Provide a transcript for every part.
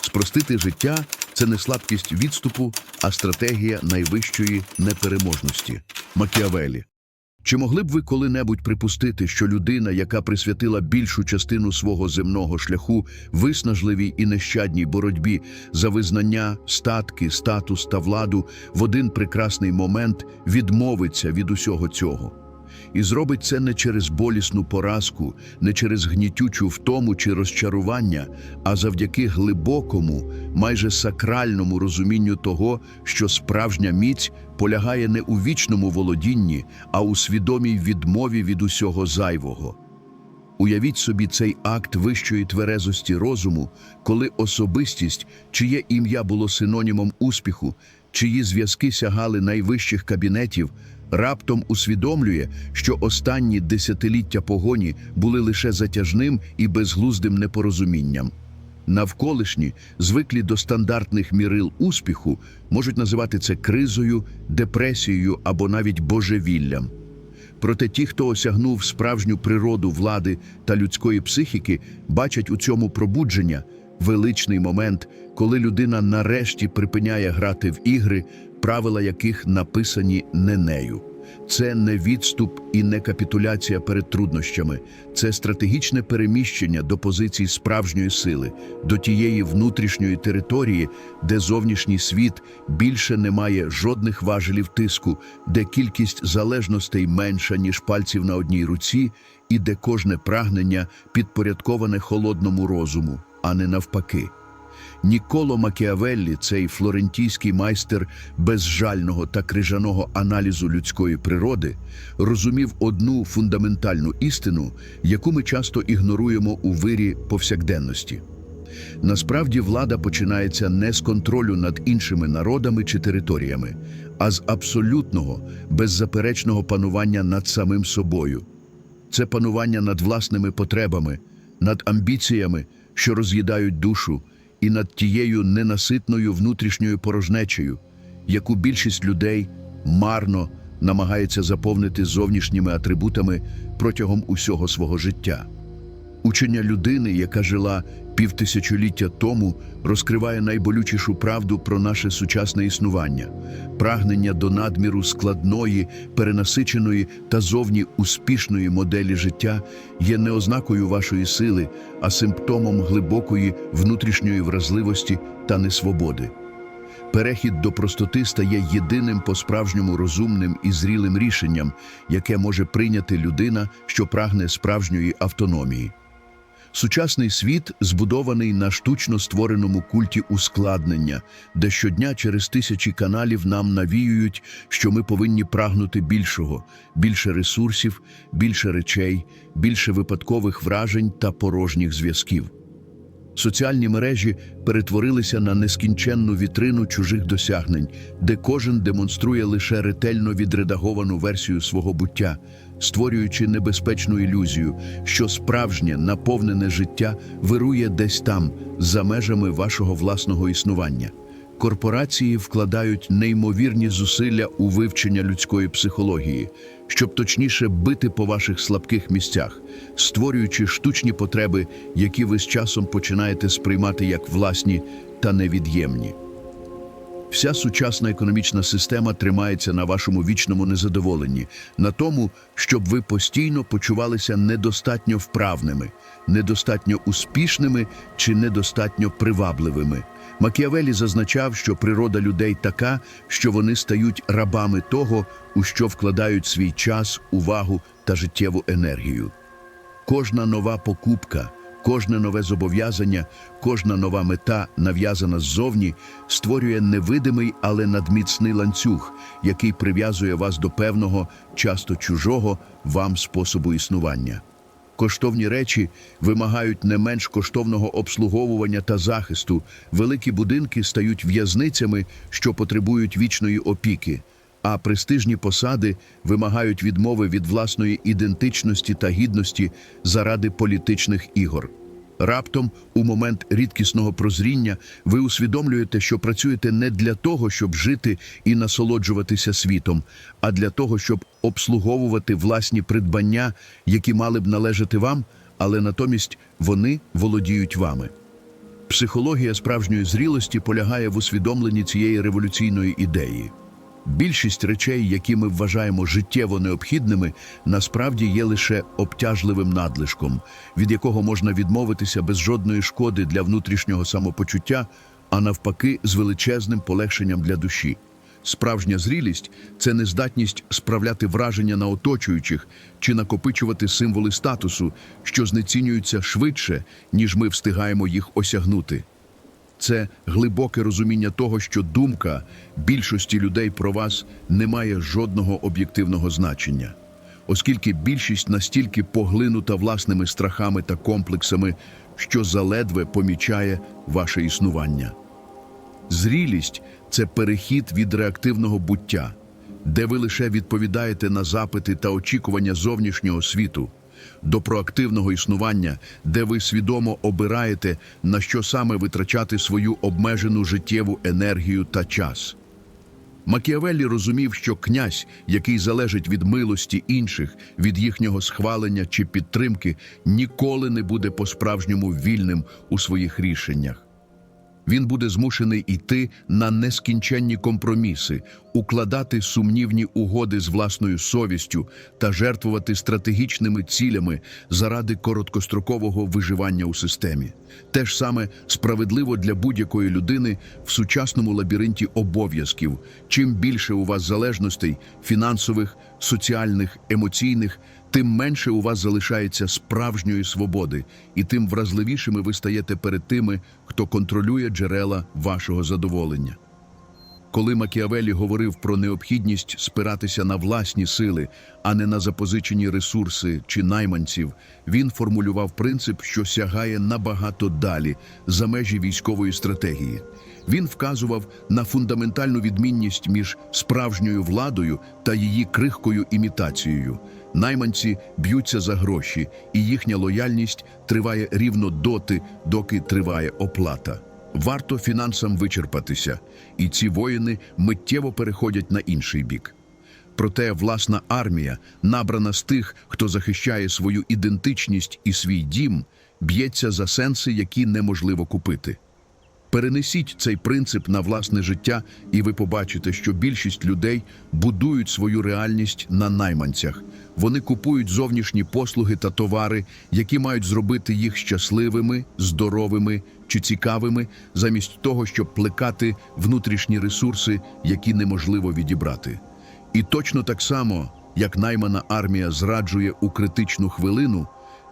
Спростити життя це не слабкість відступу, а стратегія найвищої непереможності Макіавелі. Чи могли б ви коли-небудь припустити, що людина, яка присвятила більшу частину свого земного шляху виснажливій і нещадній боротьбі за визнання, статки, статус та владу, в один прекрасний момент відмовиться від усього цього? І зробить це не через болісну поразку, не через гнітючу втому чи розчарування, а завдяки глибокому, майже сакральному розумінню того, що справжня міць полягає не у вічному володінні, а у свідомій відмові від усього зайвого. Уявіть собі цей акт вищої тверезості розуму, коли особистість, чиє ім'я було синонімом успіху, чиї зв'язки сягали найвищих кабінетів, раптом усвідомлює, що останні десятиліття погоні були лише затяжним і безглуздим непорозумінням. Навколишні, звиклі до стандартних мірил успіху, можуть називати це кризою, депресією або навіть божевіллям. Проте ті, хто осягнув справжню природу влади та людської психіки, бачать у цьому пробудження величний момент, коли людина нарешті припиняє грати в ігри, правила яких написані не нею. Це не відступ і не капітуляція перед труднощами, це стратегічне переміщення до позицій справжньої сили, до тієї внутрішньої території, де зовнішній світ більше не має жодних важелів тиску, де кількість залежностей менша, ніж пальців на одній руці, і де кожне прагнення підпорядковане холодному розуму, а не навпаки. Ніколо Макіавеллі, цей флорентійський майстер безжального та крижаного аналізу людської природи, розумів одну фундаментальну істину, яку ми часто ігноруємо у вирі повсякденності. Насправді влада починається не з контролю над іншими народами чи територіями, а з абсолютного, беззаперечного панування над самим собою. Це панування над власними потребами, над амбіціями, що роз'їдають душу, і над тією ненаситною внутрішньою порожнечею, яку більшість людей марно намагається заповнити зовнішніми атрибутами протягом усього свого життя. Учення людини, яка жила півтисячоліття тому, розкриває найболючішу правду про наше сучасне існування, прагнення до надміру складної, перенасиченої та зовні успішної моделі життя є не ознакою вашої сили, а симптомом глибокої внутрішньої вразливості та несвободи. Перехід до простоти стає єдиним по-справжньому розумним і зрілим рішенням, яке може прийняти людина, що прагне справжньої автономії. Сучасний світ збудований на штучно створеному культі ускладнення, де щодня через тисячі каналів нам навіюють, що ми повинні прагнути більшого, більше ресурсів, більше речей, більше випадкових вражень та порожніх зв'язків. Соціальні мережі перетворилися на нескінченну вітрину чужих досягнень, де кожен демонструє лише ретельно відредаговану версію свого буття, створюючи небезпечну ілюзію, що справжнє наповнене життя вирує десь там, за межами вашого власного існування. Корпорації вкладають неймовірні зусилля у вивчення людської психології, щоб точніше бити по ваших слабких місцях, створюючи штучні потреби, які ви з часом починаєте сприймати як власні та невід'ємні. Вся сучасна економічна система тримається на вашому вічному незадоволенні, на тому, щоб ви постійно почувалися недостатньо вправними, недостатньо успішними чи недостатньо привабливими. Макіавелі зазначав, що природа людей така, що вони стають рабами того, у що вкладають свій час, увагу та життєву енергію. Кожна нова покупка, кожне нове зобов'язання, кожна нова мета, нав'язана ззовні, створює невидимий, але надміцний ланцюг, який прив'язує вас до певного, часто чужого вам способу існування. Коштовні речі вимагають не менш коштовного обслуговування та захисту. Великі будинки стають в'язницями, що потребують вічної опіки, а престижні посади вимагають відмови від власної ідентичності та гідності заради політичних ігор. Раптом, у момент рідкісного прозріння, ви усвідомлюєте, що працюєте не для того, щоб жити і насолоджуватися світом, а для того, щоб обслуговувати власні придбання, які мали б належати вам, але натомість вони володіють вами. Психологія справжньої зрілості полягає в усвідомленні цієї революційної ідеї. Більшість речей, які ми вважаємо життєво необхідними, насправді є лише обтяжливим надлишком, від якого можна відмовитися без жодної шкоди для внутрішнього самопочуття, а навпаки, з величезним полегшенням для душі. Справжня зрілість це нездатність справляти враження на оточуючих чи накопичувати символи статусу, що знецінюються швидше, ніж ми встигаємо їх осягнути. Це глибоке розуміння того, що думка більшості людей про вас не має жодного об'єктивного значення, оскільки більшість настільки поглинута власними страхами та комплексами, що заледве помічає ваше існування. Зрілість це перехід від реактивного буття, де ви лише відповідаєте на запити та очікування зовнішнього світу, до проактивного існування, де ви свідомо обираєте, на що саме витрачати свою обмежену життєву енергію та час. Макіавеллі розумів, що князь, який залежить від милості інших, від їхнього схвалення чи підтримки, ніколи не буде по-справжньому вільним у своїх рішеннях. Він буде змушений йти на нескінченні компроміси, укладати сумнівні угоди з власною совістю та жертвувати стратегічними цілями заради короткострокового виживання у системі. Те ж саме справедливо для будь-якої людини в сучасному лабіринті обов'язків. Чим більше у вас залежностей фінансових, соціальних, емоційних, тим менше у вас залишається справжньої свободи, і тим вразливішими ви стаєте перед тими, хто контролює джерела вашого задоволення. Коли Макіавелі говорив про необхідність спиратися на власні сили, а не на запозичені ресурси чи найманців, він формулював принцип, що сягає набагато далі за межі військової стратегії. Він вказував на фундаментальну відмінність між справжньою владою та її крихкою імітацією. Найманці б'ються за гроші, і їхня лояльність триває рівно доти, доки триває оплата. Варто фінансам вичерпатися, і ці воїни миттєво переходять на інший бік. Проте власна армія, набрана з тих, хто захищає свою ідентичність і свій дім, б'ється за сенси, які неможливо купити. Перенесіть цей принцип на власне життя, і ви побачите, що більшість людей будують свою реальність на найманцях. Вони купують зовнішні послуги та товари, які мають зробити їх щасливими, здоровими чи цікавими, замість того, щоб плекати внутрішні ресурси, які неможливо відібрати. І точно так само, як наймана армія зраджує у критичну хвилину,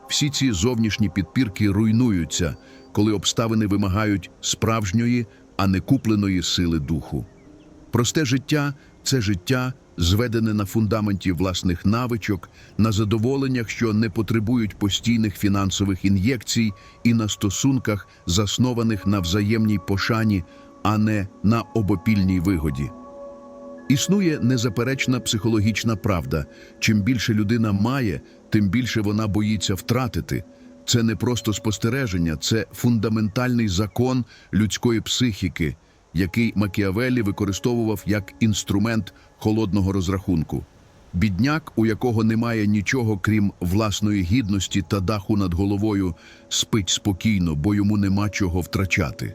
всі ці зовнішні підпірки руйнуються, коли обставини вимагають справжньої, а не купленої сили духу. Просте життя це життя, зведене на фундаменті власних навичок, на задоволеннях, що не потребують постійних фінансових ін'єкцій, і на стосунках, заснованих на взаємній пошані, а не на обопільній вигоді. Існує незаперечна психологічна правда. Чим більше людина має, тим більше вона боїться втратити. Це не просто спостереження, це фундаментальний закон людської психіки, який Макіавеллі використовував як інструмент холодного розрахунку. Бідняк, у якого немає нічого крім власної гідності та даху над головою, спить спокійно, бо йому нема чого втрачати.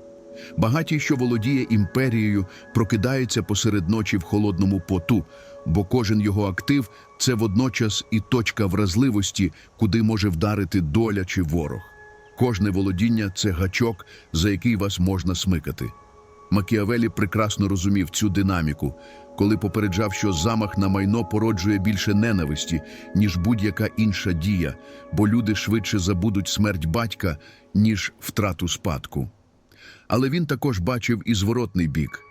Багатій, що володіє імперією, прокидається посеред ночі в холодному поту, бо кожен його актив це водночас і точка вразливості, куди може вдарити доля чи ворог. Кожне володіння це гачок, за який вас можна смикати. Макіавелі прекрасно розумів цю динаміку, коли попереджав, що замах на майно породжує більше ненависті, ніж будь-яка інша дія, бо люди швидше забудуть смерть батька, ніж втрату спадку. Але він також бачив і зворотний бік.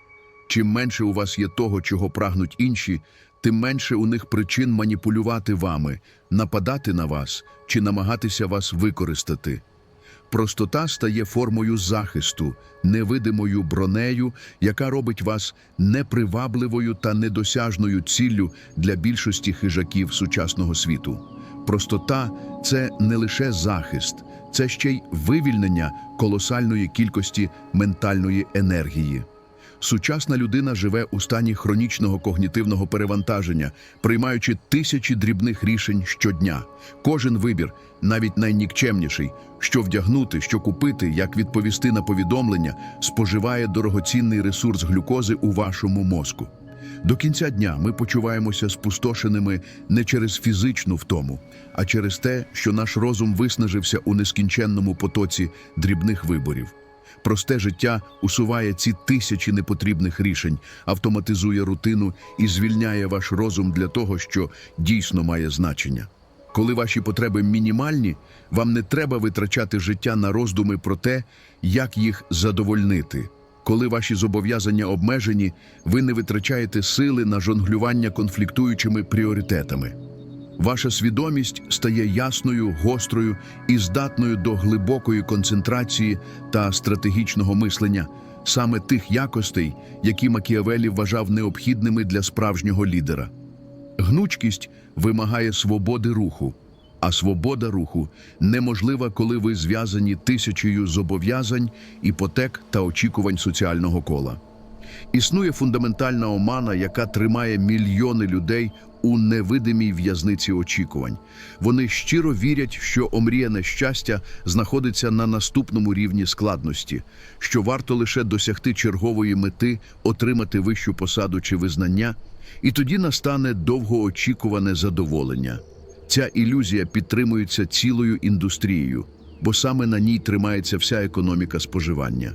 Чим менше у вас є того, чого прагнуть інші, тим менше у них причин маніпулювати вами, нападати на вас чи намагатися вас використати. Простота стає формою захисту, невидимою бронею, яка робить вас непривабливою та недосяжною ціллю для більшості хижаків сучасного світу. Простота це не лише захист, це ще й вивільнення колосальної кількості ментальної енергії. Сучасна людина живе у стані хронічного когнітивного перевантаження, приймаючи тисячі дрібних рішень щодня. Кожен вибір, навіть найнікчемніший, що вдягнути, що купити, як відповісти на повідомлення, споживає дорогоцінний ресурс глюкози у вашому мозку. До кінця дня ми почуваємося спустошеними не через фізичну втому, а через те, що наш розум виснажився у нескінченному потоці дрібних виборів. Просте життя усуває ці тисячі непотрібних рішень, автоматизує рутину і звільняє ваш розум для того, що дійсно має значення. Коли ваші потреби мінімальні, вам не треба витрачати життя на роздуми про те, як їх задовольнити. Коли ваші зобов'язання обмежені, ви не витрачаєте сили на жонглювання конфліктуючими пріоритетами. Ваша свідомість стає ясною, гострою і здатною до глибокої концентрації та стратегічного мислення, саме тих якостей, які Макіавелі вважав необхідними для справжнього лідера. Гнучкість вимагає свободи руху, а свобода руху неможлива, коли ви зв'язані тисячею зобов'язань, іпотек та очікувань соціального кола. Існує фундаментальна омана, яка тримає мільйони людей у невидимій в'язниці очікувань. Вони щиро вірять, що омріяне щастя знаходиться на наступному рівні складності, що варто лише досягти чергової мети, отримати вищу посаду чи визнання, і тоді настане довгоочікуване задоволення. Ця ілюзія підтримується цілою індустрією, бо саме на ній тримається вся економіка споживання.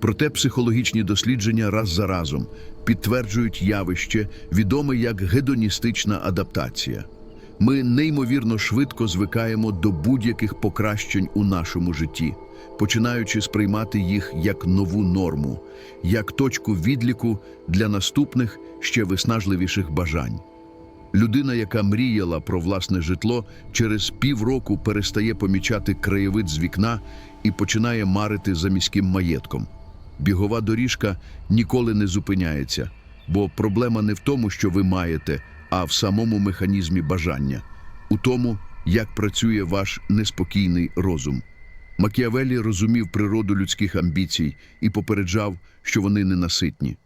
Проте психологічні дослідження раз за разом підтверджують явище, відоме як гедоністична адаптація. Ми неймовірно швидко звикаємо до будь-яких покращень у нашому житті, починаючи сприймати їх як нову норму, як точку відліку для наступних ще виснажливіших бажань. Людина, яка мріяла про власне житло, через півроку перестає помічати краєвид з вікна і починає марити за міським маєтком. Бігова доріжка ніколи не зупиняється, бо проблема не в тому, що ви маєте, а в самому механізмі бажання, у тому, як працює ваш неспокійний розум. Макіавелі розумів природу людських амбіцій і попереджав, що вони ненаситні.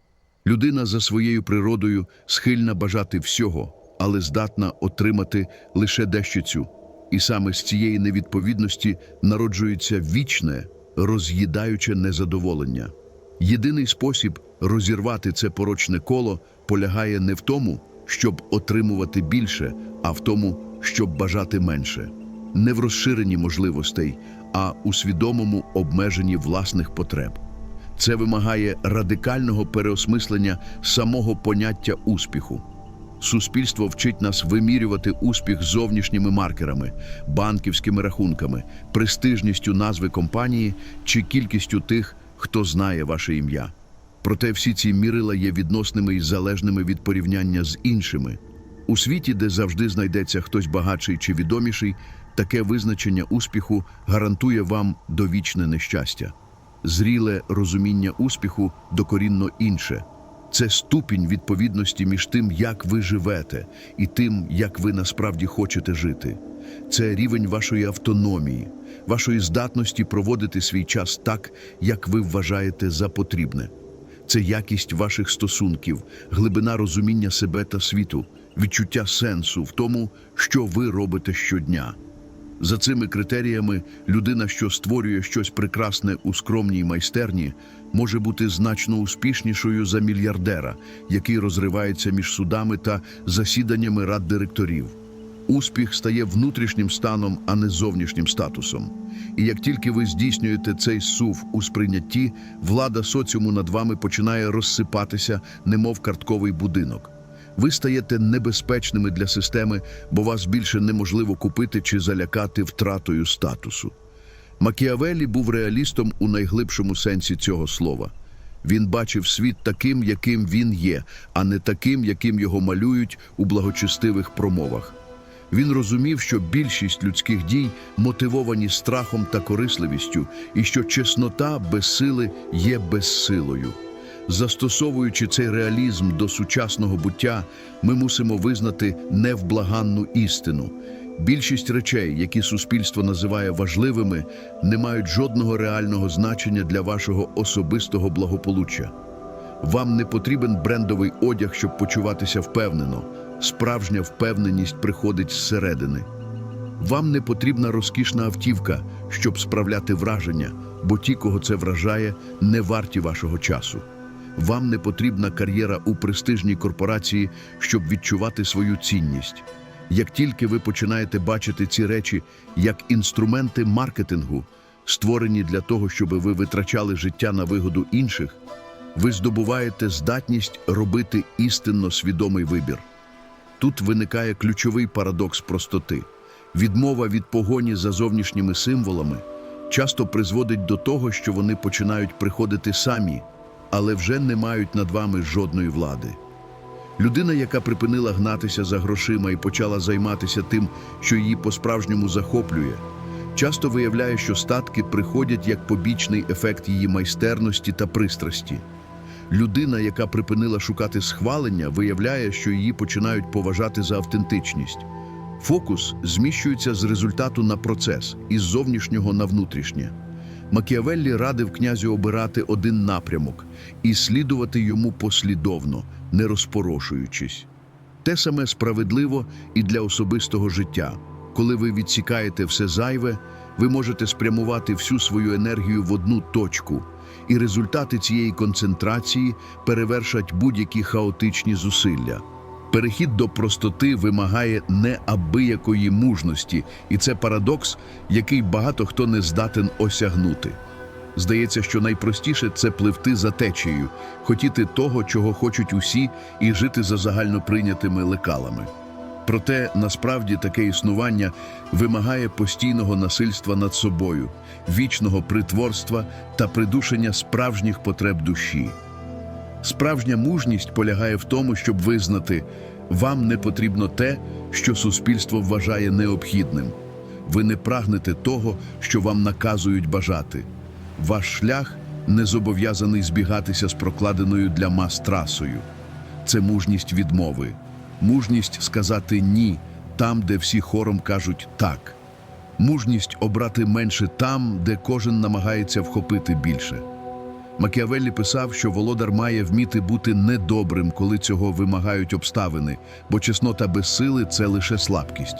Людина за своєю природою схильна бажати всього, але здатна отримати лише дещицю. І саме з цієї невідповідності народжується вічне, роз'їдаюче незадоволення. Єдиний спосіб розірвати це порочне коло полягає не в тому, щоб отримувати більше, а в тому, щоб бажати менше. Не в розширенні можливостей, а у свідомому обмеженні власних потреб. Це вимагає радикального переосмислення самого поняття успіху. Суспільство вчить нас вимірювати успіх зовнішніми маркерами, банківськими рахунками, престижністю назви компанії чи кількістю тих, хто знає ваше ім'я. Проте всі ці мірила є відносними і залежними від порівняння з іншими. У світі, де завжди знайдеться хтось багатший чи відоміший, таке визначення успіху гарантує вам довічне нещастя. Зріле розуміння успіху докорінно інше. Це ступінь відповідності між тим, як ви живете, і тим, як ви насправді хочете жити. Це рівень вашої автономії, вашої здатності проводити свій час так, як ви вважаєте за потрібне. Це якість ваших стосунків, глибина розуміння себе та світу, відчуття сенсу в тому, що ви робите щодня. За цими критеріями, людина, що створює щось прекрасне у скромній майстерні, може бути значно успішнішою за мільярдера, який розривається між судами та засіданнями рад директорів. Успіх стає внутрішнім станом, а не зовнішнім статусом. І як тільки ви здійснюєте цей сув у сприйнятті, влада соціуму над вами починає розсипатися, немов картковий будинок. Ви стаєте небезпечними для системи, бо вас більше неможливо купити чи залякати втратою статусу. Макіавелі був реалістом у найглибшому сенсі цього слова. Він бачив світ таким, яким він є, а не таким, яким його малюють у благочестивих промовах. Він розумів, що більшість людських дій мотивовані страхом та корисливістю, і що чеснота без сили є безсилою. Застосовуючи цей реалізм до сучасного буття, ми мусимо визнати невблаганну істину. Більшість речей, які суспільство називає важливими, не мають жодного реального значення для вашого особистого благополуччя. Вам не потрібен брендовий одяг, щоб почуватися впевнено. Справжня впевненість приходить зсередини. Вам не потрібна розкішна автівка, щоб справляти враження, бо ті, кого це вражає, не варті вашого часу. Вам не потрібна кар'єра у престижній корпорації, щоб відчувати свою цінність. Як тільки ви починаєте бачити ці речі як інструменти маркетингу, створені для того, щоб ви витрачали життя на вигоду інших, ви здобуваєте здатність робити істинно свідомий вибір. Тут виникає ключовий парадокс простоти. Відмова від погоні за зовнішніми символами часто призводить до того, що вони починають приходити самі, але вже не мають над вами жодної влади. Людина, яка припинила гнатися за грошима і почала займатися тим, що її по-справжньому захоплює, часто виявляє, що статки приходять як побічний ефект її майстерності та пристрасті. Людина, яка припинила шукати схвалення, виявляє, що її починають поважати за автентичність. Фокус зміщується з результату на процес, із зовнішнього на внутрішнє. Макіавеллі радив князю обирати один напрямок і слідувати йому послідовно, не розпорошуючись. Те саме справедливо і для особистого життя. Коли ви відсікаєте все зайве, ви можете спрямувати всю свою енергію в одну точку, і результати цієї концентрації перевершать будь-які хаотичні зусилля. Перехід до простоти вимагає неабиякої мужності, і це парадокс, який багато хто не здатен осягнути. Здається, що найпростіше це пливти за течією, хотіти того, чого хочуть усі, і жити за загальноприйнятими лекалами. Проте насправді таке існування вимагає постійного насильства над собою, вічного притворства та придушення справжніх потреб душі. Справжня мужність полягає в тому, щоб визнати, вам не потрібно те, що суспільство вважає необхідним. Ви не прагнете того, що вам наказують бажати. Ваш шлях не зобов'язаний збігатися з прокладеною для мас трасою. Це мужність відмови, мужність сказати ні там, де всі хором кажуть так, мужність обрати менше там, де кожен намагається вхопити більше. Макіавеллі писав, що володар має вміти бути недобрим, коли цього вимагають обставини, бо чеснота без сили це лише слабкість.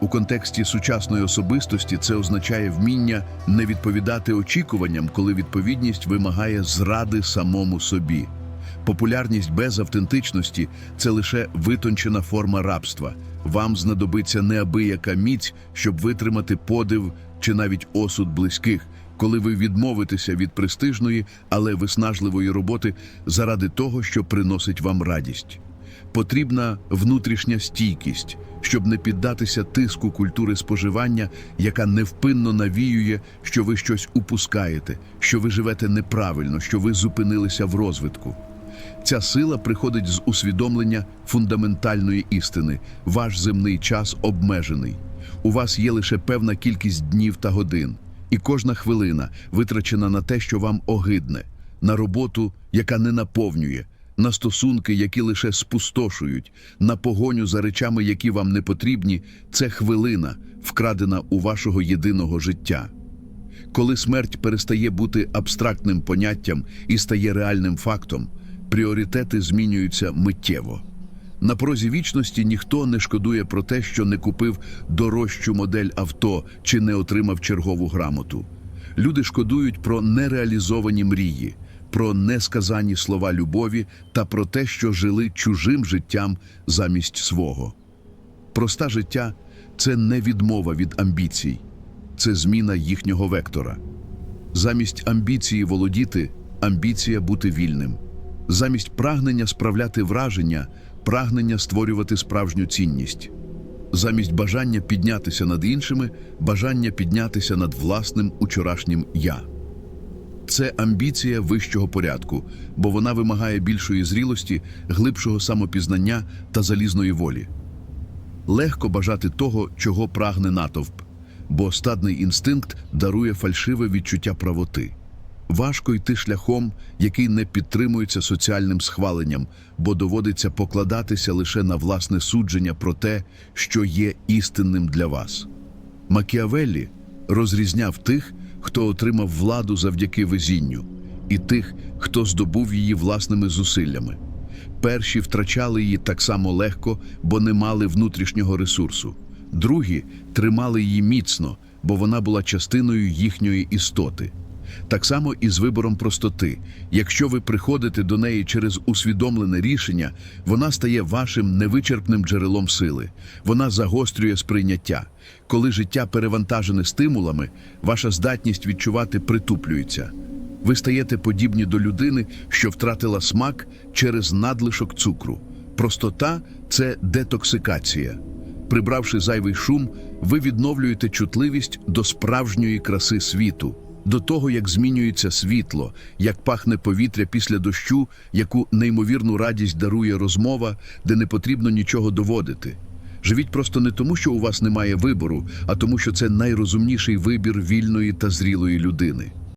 У контексті сучасної особистості це означає вміння не відповідати очікуванням, коли відповідність вимагає зради самому собі. Популярність без автентичності це лише витончена форма рабства. Вам знадобиться неабияка міць, щоб витримати подив чи навіть осуд близьких, коли ви відмовитеся від престижної, але виснажливої роботи заради того, що приносить вам радість. Потрібна внутрішня стійкість, щоб не піддатися тиску культури споживання, яка невпинно навіює, що ви щось упускаєте, що ви живете неправильно, що ви зупинилися в розвитку. Ця сила приходить з усвідомлення фундаментальної істини. Ваш земний час обмежений. У вас є лише певна кількість днів та годин, і кожна хвилина витрачена на те, що вам огидне, на роботу, яка не наповнює, на стосунки, які лише спустошують, на погоню за речами, які вам не потрібні. Це хвилина, вкрадена у вашого єдиного життя. Коли смерть перестає бути абстрактним поняттям і стає реальним фактом, пріоритети змінюються миттєво. На прозі вічності ніхто не шкодує про те, що не купив дорожчу модель авто чи не отримав чергову грамоту. Люди шкодують про нереалізовані мрії, про несказані слова любові та про те, що жили чужим життям замість свого. Проста життя це не відмова від амбіцій, це зміна їхнього вектора. Замість амбіції володіти амбіція бути вільним. Замість прагнення справляти враження, прагнення створювати справжню цінність. Замість бажання піднятися над іншими, бажання піднятися над власним учорашнім я. Це амбіція вищого порядку, бо вона вимагає більшої зрілості, глибшого самопізнання та залізної волі. Легко бажати того, чого прагне натовп, бо стадний інстинкт дарує фальшиве відчуття правоти. Важко йти шляхом, який не підтримується соціальним схваленням, бо доводиться покладатися лише на власне судження про те, що є істинним для вас. Макіавеллі розрізняв тих, хто отримав владу завдяки везінню, і тих, хто здобув її власними зусиллями. Перші втрачали її так само легко, бо не мали внутрішнього ресурсу. Другі тримали її міцно, бо вона була частиною їхньої істоти. Так само і з вибором простоти. Якщо ви приходите до неї через усвідомлене рішення, вона стає вашим невичерпним джерелом сили. Вона загострює сприйняття. Коли життя перевантажене стимулами, ваша здатність відчувати притуплюється. Ви стаєте подібні до людини, що втратила смак через надлишок цукру. Простота це детоксикація. Прибравши зайвий шум, ви відновлюєте чутливість до справжньої краси світу, до того, як змінюється світло, як пахне повітря після дощу, яку неймовірну радість дарує розмова, де не потрібно нічого доводити. Живіть просто не тому, що у вас немає вибору, а тому, що це найрозумніший вибір вільної та зрілої людини.